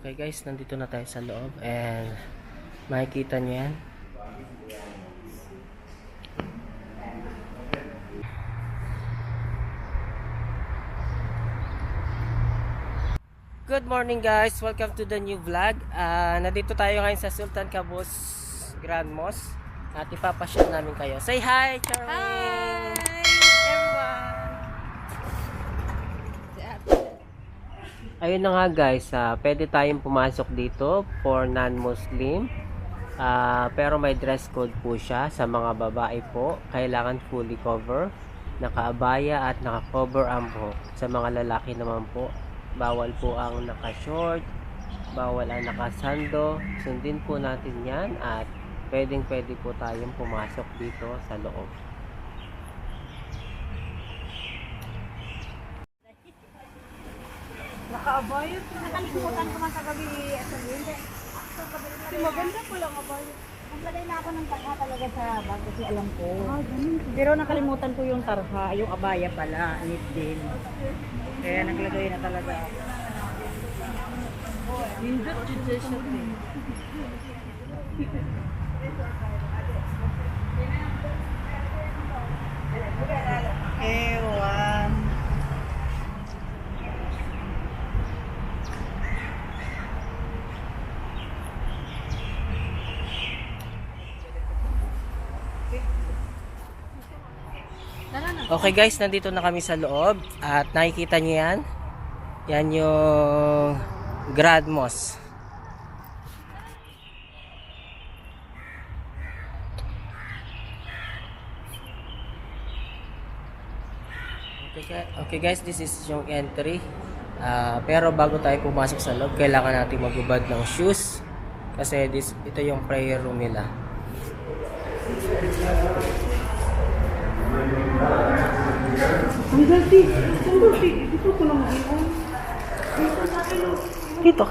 Okay guys, nandito na tayo sa loob and makikita nyo yan. Good morning guys! Welcome to the new vlog. Ah, nandito tayo ngayon sa Sultan Cabos Grand Mosque at ipapasyal namin kayo. Say hi, Charmaine! Ayun na nga guys, ah, pwede tayong pumasok dito for non-Muslim. Ah, pero may dress code po siya sa mga babae po. Kailangan fully cover, nakaabaya at naka-cover ang buhok. Sa mga lalaki naman po, bawal po ang naka-short, bawal ang naka-sando. Sundin po natin yan at pwedeng pwede po tayong pumasok dito sa loob. Nakaabayot. Nakalimutan ko man sa gabi. Ito yun. Maganda po lang abayot. Naglagay na ako ng tarha talaga sa bag kasi alam ko. Pero nakalimutan ko yung tarha, yung abaya pala, need din. Kaya naglagay na talaga ako. Dito siya. Ewan. Okay guys, nandito na kami sa loob at nakikita niyo yan. Yan yung Grand Mosque. Okay, okay guys, this is yung entry. Ah, pero bago tayo pumasok sa loob, kailangan natin magubad ng shoes kasi this ito yung prayer room nila. Dati. Dati. Dito ko lang mag-iwan. Dito.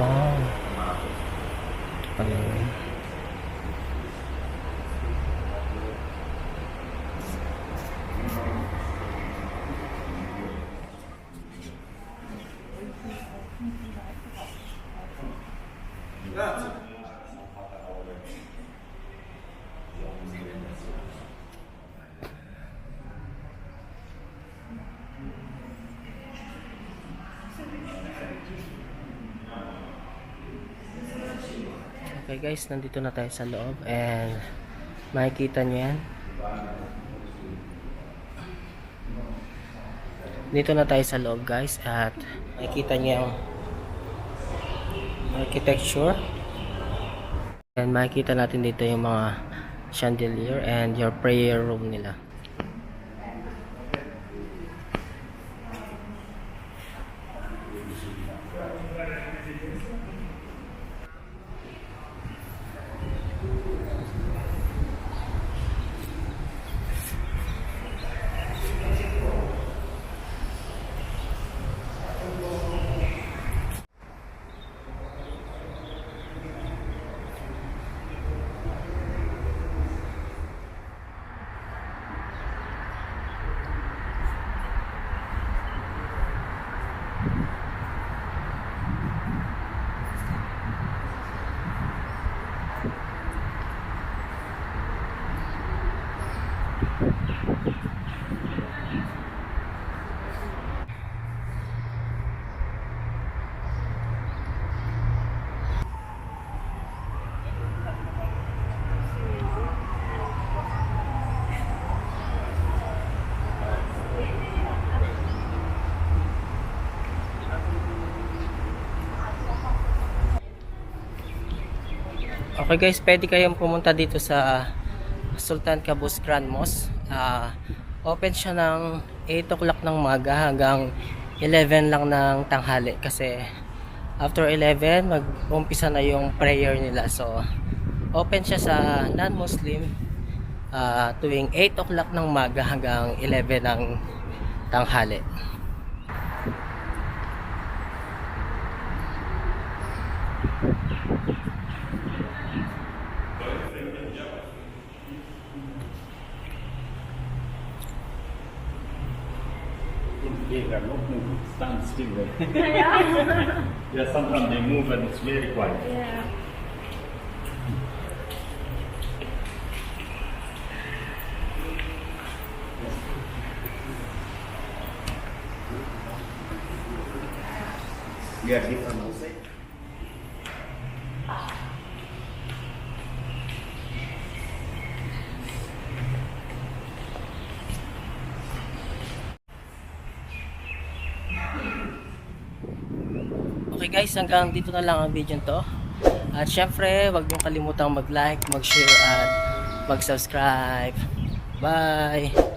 Oh. Pala yun. Okay guys, nandito na tayo sa loob and makikita nyo yan. Dito na tayo sa loob guys at makikita nyo yung architecture. And makikita natin dito yung mga chandelier and your prayer room nila. Okay guys, pwede kayong pumunta dito sa Sultan Cabus Grand Mosque. Ah, open siya ng 8 o'clock ng maga hanggang 11 lang ng tanghali kasi after 11 mag-umpisa na yung prayer nila. So, open siya sa non-Muslim ah, tuwing 8 o'clock ng maga hanggang 11 ng tanghali. Stand still. yeah, sometimes they move and it's very quiet. Yeah. Yeah, different Okay guys, hanggang dito na lang ang video to. At syempre, huwag niyo kalimutang mag-like, mag-share at mag-subscribe. Bye!